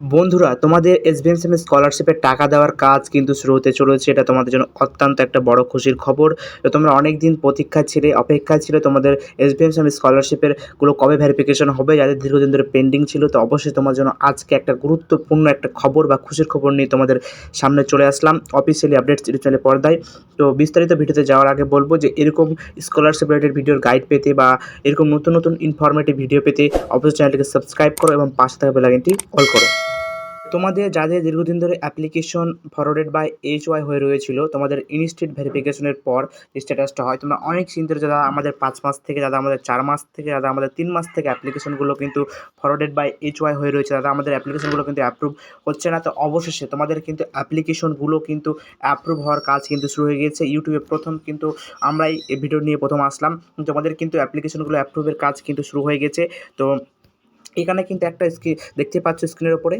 বন্ধুরা, তোমাদের এসবিএমসিএম স্কলারশিপের টাকা দেওয়ার কাজ কিন্তু শুরু হতে চলেছে। এটা তোমাদের জন্য অত্যন্ত একটা বড় খুশির খবর। তো তোমরা অনেক দিন প্রতীক্ষা ছিলে অপেক্ষা ছিল, তোমাদের এসবিএমসিএম স্কলারশিপেরগুলো কবে ভেরিফিকেশন হবে, যাদের দীর্ঘদিন ধরে পেন্ডিং ছিল, তো অবশ্যই তোমার জন্য আজকে একটা গুরুত্বপূর্ণ একটা খবর বা খুশির খবর নিয়ে তোমাদের সামনে চলে আসলাম অফিসিয়ালি ইউটিউব চ্যানেলে পর্দায়। তো বিস্তারিত ভিডিওতে যাওয়ার আগে বলব যে, এরকম স্কলারশিপ রিলেটেড ভিডিওর গাইড পেতে বা এরকম নতুন নতুন ইনফরমেটিভ ভিডিও পেতে অবশ্যই চ্যানেলটিকে সাবস্ক্রাইব করো এবং পাশে থাকা বেলাইনটি অল করো। তোমাদের যাদের দীর্ঘদিন ধরে application forwarded by H Y হয়ে রয়েছিল, তোমাদের ইনস্টিট ভেরিফিকেশনের পর স্ট্যাটাসটা হয়, তোমরা অনেক চিন্তিত যারা আমাদের পাঁচ মাস থেকে, যারা আমাদের চার মাস থেকে, যারা আমাদের তিন মাস থেকে অ্যাপ্লিকেশনগুলো কিন্তু ফরওয়ার্ডেড বাই এইচ ওয়াই হয়ে রয়েছে দাদা আমাদের অ্যাপ্লিকেশনগুলো কিন্তু অ্যাপ্রুভ হচ্ছে না, তো অবশেষে তোমাদের কিন্তু অ্যাপ্লিকেশনগুলো কিন্তু অ্যাপ্রুভ হওয়ার কাজ কিন্তু শুরু হয়ে গিয়েছে। ইউটিউবে প্রথম কিন্তু আমরাই এই ভিডিও নিয়ে প্রথম আসলাম। তোমাদের কিন্তু অ্যাপ্লিকেশনগুলো অ্যাপ্রুভের কাজ কিন্তু শুরু হয়ে গেছে। তো এখানে কিন্তু একটা স্ক্রিন দেখতে পাচ্ছ স্ক্রিনের ওপরে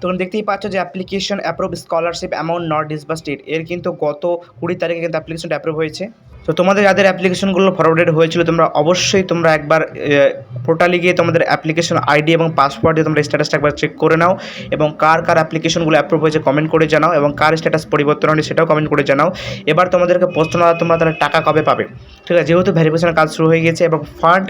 তোমরা দেখতেই পাচ্ছ যে application approve scholarship amount not disbursed এর কিন্তু গত কুড়ি তারিখে কিন্তু অ্যাপ্লিকেশনটা অ্যাপ্রুভ হয়েছে। তো তোমাদের যাদের অ্যাপ্লিকেশনগুলো ফরওয়ার্ডেড হয়েছিল, তোমরা অবশ্যই তোমরা একবার পোর্টালে গিয়ে তোমাদের অ্যাপ্লিকেশন আইডি এবং পাসওয়ার্ড দিয়ে তোমরা স্ট্যাটাসটা একবার চেক করে নাও এবং কার কার অ্যাপ্লিকেশনগুলো অ্যাপ্রুভ হয়েছে কমেন্ট করে জানাও এবং কার স্ট্যাটাস পরিবর্তন হয়নি সেটাও কমেন্ট করে জানাও। এবার তোমাদেরকে প্রশ্ন তোমরা তাহলে টাকা কবে পাবে? ঠিক আছে, যেহেতু ভেরিফিকেশনের কাজ শুরু হয়ে গেছে এবং ফান্ড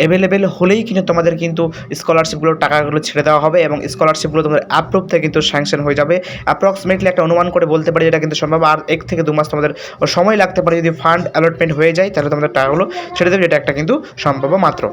অ্যাভেলেবেল হলেই কিন্তু তোমাদের কিন্তু স্কলারশিপগুলোর টাকাগুলো ছেড়ে দেওয়া হবে এবং স্কলারশিপগুলো তোমাদের অ্যাপ্রুভ থেকে কিন্তু স্যাংশন হয়ে যাবে। অ্যাপ্রক্সিমেটলি একটা অনুমান করে বলতে পারি এটা কিন্তু সম্ভব, আর এক থেকে দু মাস তোমাদের সময় লাগতে পারে যদি ফান্ড অ্যালটমেন্ট হয়ে যায়, তাহলে তোমাদের টাকাগুলো ছেড়ে দেবে এটা একটা কিন্তু সম্ভব মাত্র।